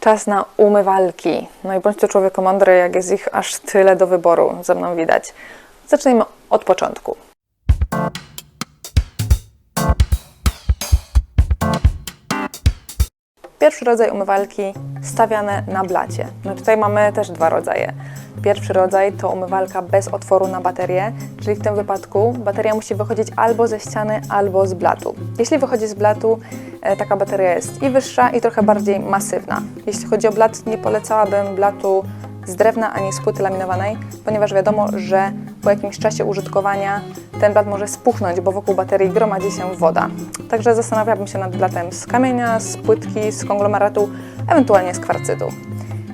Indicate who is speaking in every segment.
Speaker 1: Czas na umywalki. No i bądź to człowiek mądry, jak jest ich aż tyle do wyboru, ze mną widać. Zacznijmy od początku. Pierwszy rodzaj umywalki stawiane na blacie. No tutaj mamy też dwa rodzaje. Pierwszy rodzaj to umywalka bez otworu na baterię, czyli w tym wypadku bateria musi wychodzić albo ze ściany, albo z blatu. Jeśli wychodzi z blatu, e, taka bateria jest i wyższa, i trochę bardziej masywna. Jeśli chodzi o blat, nie polecałabym blatu z drewna ani z płyty laminowanej, ponieważ wiadomo, że po jakimś czasie użytkowania ten blat może spuchnąć, bo wokół baterii gromadzi się woda. Także zastanawiałabym się nad blatem z kamienia, z płytki, z konglomeratu, ewentualnie z kwarcytu.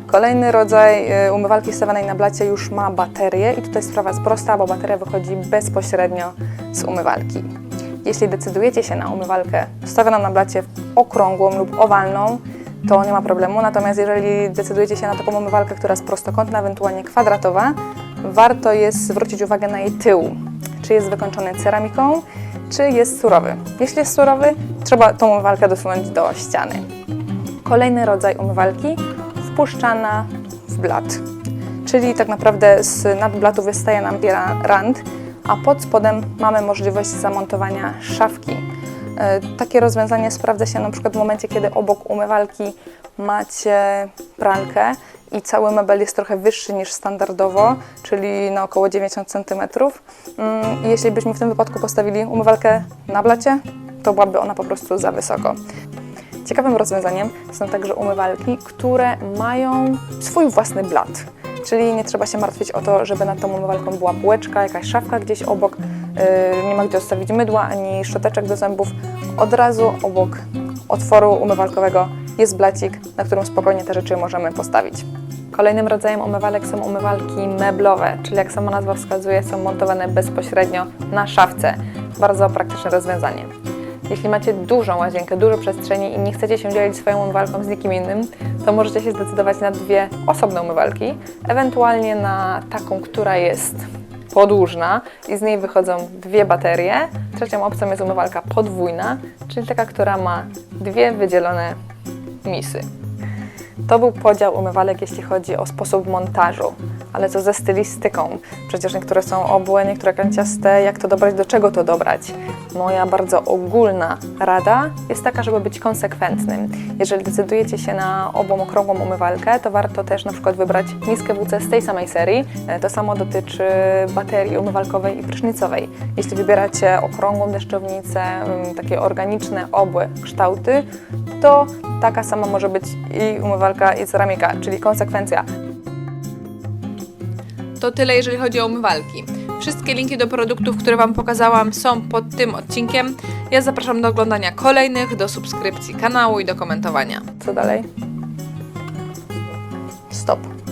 Speaker 1: Kolejny rodzaj y, umywalki stawianej na blacie już ma baterię i tutaj sprawa jest prosta, bo bateria wychodzi bezpośrednio z umywalki. Jeśli decydujecie się na umywalkę stawioną na blacie okrągłą lub owalną, to nie ma problemu. Natomiast jeżeli decydujecie się na taką umywalkę, która jest prostokątna, ewentualnie kwadratowa, warto jest zwrócić uwagę na jej tył. Czy jest wykończony ceramiką, czy jest surowy. Jeśli jest surowy, trzeba tą umywalkę dosunąć do ściany. Kolejny rodzaj umywalki wpuszczana w blat. Czyli tak naprawdę z nadblatu wystaje nam ra- rand, a pod spodem mamy możliwość zamontowania szafki. E, Takie rozwiązanie sprawdza się na przykład w momencie, kiedy obok umywalki macie pralkę i cały mebel jest trochę wyższy niż standardowo, czyli na około 90 cm. Mm, I jeśli byśmy w tym wypadku postawili umywalkę na blacie, to byłaby ona po prostu za wysoko. Ciekawym rozwiązaniem są także umywalki, które mają swój własny blat. Czyli nie trzeba się martwić o to, żeby nad tą umywalką była bułeczka, jakaś szafka gdzieś obok, yy, nie ma gdzie odstawić mydła ani szczoteczek do zębów. Od razu obok otworu umywalkowego jest blacik, na którym spokojnie te rzeczy możemy postawić. Kolejnym rodzajem umywalek są umywalki meblowe, czyli jak sama nazwa wskazuje, są montowane bezpośrednio na szafce. Bardzo praktyczne rozwiązanie. Jeśli macie dużą łazienkę, dużo przestrzeni i nie chcecie się dzielić swoją umywalką z nikim innym, to możecie się zdecydować na dwie osobne umywalki, ewentualnie na taką, która jest podłużna i z niej wychodzą dwie baterie. Trzecią opcją jest umywalka podwójna, czyli taka, która ma dwie wydzielone misy. To był podział umywalek, jeśli chodzi o sposób montażu. Ale co ze stylistyką? Przecież niektóre są obłe, niektóre kanciaste. Jak to dobrać, do czego to dobrać? Moja bardzo ogólna rada jest taka, żeby być konsekwentnym. Jeżeli decydujecie się na obłą okrągłą umywalkę, to warto też na przykład wybrać miskę WC z tej samej serii. E, To samo dotyczy baterii umywalkowej i prysznicowej. Jeśli wybieracie okrągłą deszczownicę, takie organiczne, obłe kształty, to taka sama może być i umywalka i ceramika, czyli konsekwencja.
Speaker 2: To tyle, jeżeli chodzi o umywalki. Wszystkie linki do produktów, które Wam pokazałam, są pod tym odcinkiem. Ja zapraszam do oglądania kolejnych, do subskrypcji kanału i do komentowania.
Speaker 1: Co dalej? Stop.